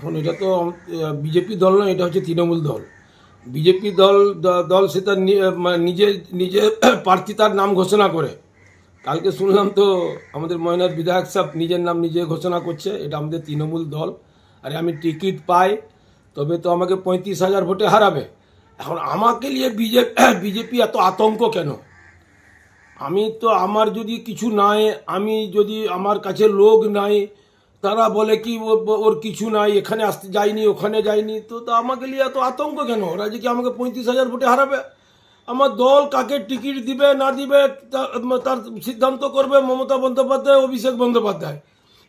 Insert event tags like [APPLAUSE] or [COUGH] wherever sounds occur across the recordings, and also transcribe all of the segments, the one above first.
এখন এটা তো বিজেপি দল নয় এটা হচ্ছে তৃণমূল দল। বিজেপি দল দল সে তার মানে নিজে নিজে [CLEARS THROAT] প্রার্থী তার নাম ঘোষণা করে। কালকে শুনলাম তো আমাদের ময়নার বিধায়ক সাহেব নিজের নাম নিজে ঘোষণা করছে, এটা আমাদের তৃণমূল দল। আরে আমি টিকিট পাই, তবে তো আমাকে পঁয়ত্রিশ হাজার ভোটে হারাবে। এখন আমাকে নিয়ে বিজেপি [CLEARS THROAT] বিজেপি এত আতঙ্ক কেন? আমি তো, আমার যদি কিছু নাই, আমি যদি আমার কাছে লোক নাই তারা বলে কি ওর কিছু নাই, এখানে আসতে যায়নি, ওখানে যায়নি। তো, তা আমাকে নিয়ে এত আতঙ্ক কেন? ওরা যে কি আমাকে পঁয়ত্রিশ হাজার ভোটে হারাবে? আমার দল কাকে টিকিট দিবে, না দিবে তার সিদ্ধান্ত করবে মমতা বন্দ্যোপাধ্যায়, অভিষেক বন্দ্যোপাধ্যায়।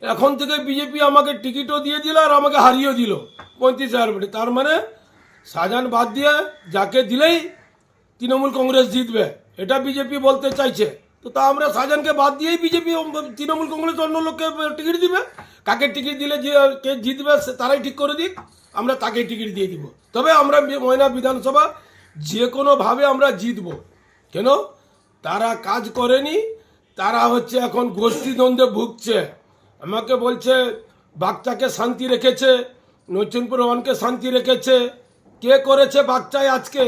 এখন থেকে বিজেপি আমাকে টিকিটও দিয়ে দিল আর আমাকে হারিয়েও দিল পঁয়ত্রিশ হাজার ভোটে। তার মানে সাজান বাদ দিয়ে যাকে দিলেই তৃণমূল কংগ্রেস জিতবে, এটা বিজেপি বলতে চাইছে। তো তা আমরা শাহজাহানকে বাদ দিয়েই বিজেপি তৃণমূল কংগ্রেস অন্য লোককে টিকিট দিবে। কাকে টিকিট দিলে যে, কে জিতবে তারাই ঠিক করে দিক। আমরা তাকে টিকিট দিয়ে দিব। তবে আমরা ময়না বিধানসভা যে কোনোভাবে আমরা জিতব। কেন? তারা কাজ করেনি, তারা হচ্ছে এখন গোষ্ঠীদ্বন্দ্বে ভুগছে। আমাকে বলছে বাচ্চাকে শান্তি রেখেছে, নচিনপুর ওয়ানকে শান্তি রেখেছে। কে করেছে বাচ্চায় আজকে?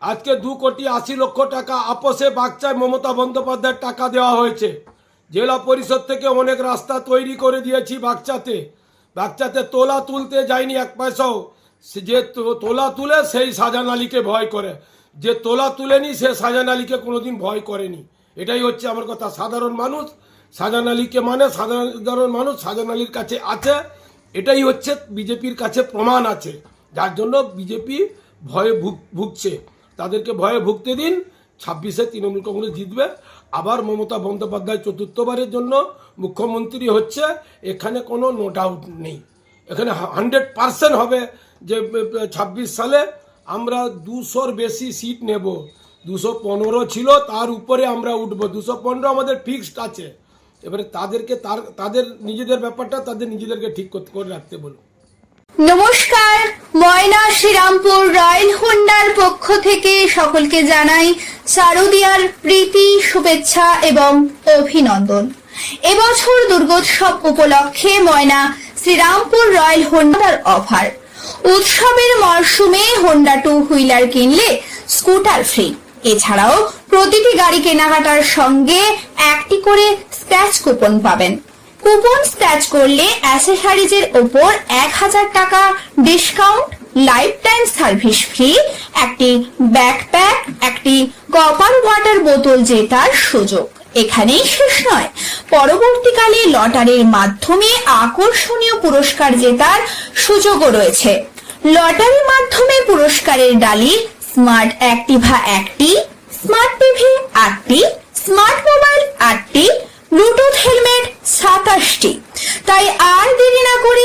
আজকে দু কোটি আশি লক্ষ টাকা আপসে বাচ্চায় মমতা বন্দ্যোপাধ্যায়ের টাকা দেওয়া হয়েছে। জেলা পরিষদ থেকে অনেক রাস্তা তৈরি করে দিয়েছি বাচ্চাতে বাচ্চাতে তোলা তুলতে যায়নি এক পয়সাও। যে তোলা তুলে সেই সাজান আলীকে ভয় করে। যে তোলা তুলেনি সে সাজান আলীকে কোনোদিন ভয় করেনি। এটাই হচ্ছে আমার কথা। সাধারণ মানুষ সাজান আলীকে মানে সাধারণ মানুষ সাজান আলীর কাছে আছে। এটাই হচ্ছে বিজেপির কাছে প্রমাণ আছে। যার জন্য বিজেপি ভয়ে ভুগ- ভুগছে। তাদেরকে ভয়ে ভুগতে দিন। ছাব্বিশে তৃণমূল কংগ্রেস জিতবে। আবার মমতা বন্দ্যোপাধ্যায় চতুর্থবারের জন্য মুখ্যমন্ত্রী হচ্ছে। এখানে কোনো নো ডাউট নেই। এখানে হান্ড্রেড পার্সেন্ট হবে যে, ছাব্বিশ সালে আমরা দুশোর বেশি সিট নেব। দুশো পনেরো ছিল, তার উপরে আমরা উঠবো। দুশো পনেরো আমাদের ফিক্সড আছে। এবারে তাদেরকে, তার, তাদের নিজেদের ব্যাপারটা তাদের নিজেদেরকে ঠিক করে রাখতে বলুন। নমস্কার, ময়না শ্রীরামপুর পক্ষ থেকে সকলকে জানাই শারদিয়ার প্রীতি, শুভেচ্ছা এবং অভিনন্দন। এবছর দুর্গোৎসব উপলক্ষে ময়না শ্রীরামপুর রয়্যাল হোন্ডার অফার। উৎসবের মরশুমে হোন্ডা টু হুইলার কিনলে স্কুটার ফ্রি। এছাড়াও প্রতিটি গাড়ি কেনাকাটার সঙ্গে একটি করে স্ক্র্যাচ কুপন পাবেন। কুপন স্ক্র্যাচ করলে অ্যাসেসারিজের ওপর এক হাজার টাকা discount lifetime service free একটি ব্যাকপ্যাক একটি কপার ওয়াটার বোতল জেতার সুযোগ। এখানেই শেষ নয়। পরবর্তীকালে লটারির মাধ্যমে আকর্ষণীয় পুরস্কার জেতার সুযোগও রয়েছে। লটারির মাধ্যমে পুরস্কারের ডালি স্মার্ট অ্যাক্টিভা একটি স্মার্ট টিভি আটটি স্মার্ট মোবাইল আটটি ব্লুটুথ হেলমেট সাতাশটি তাই আর দেরি না করে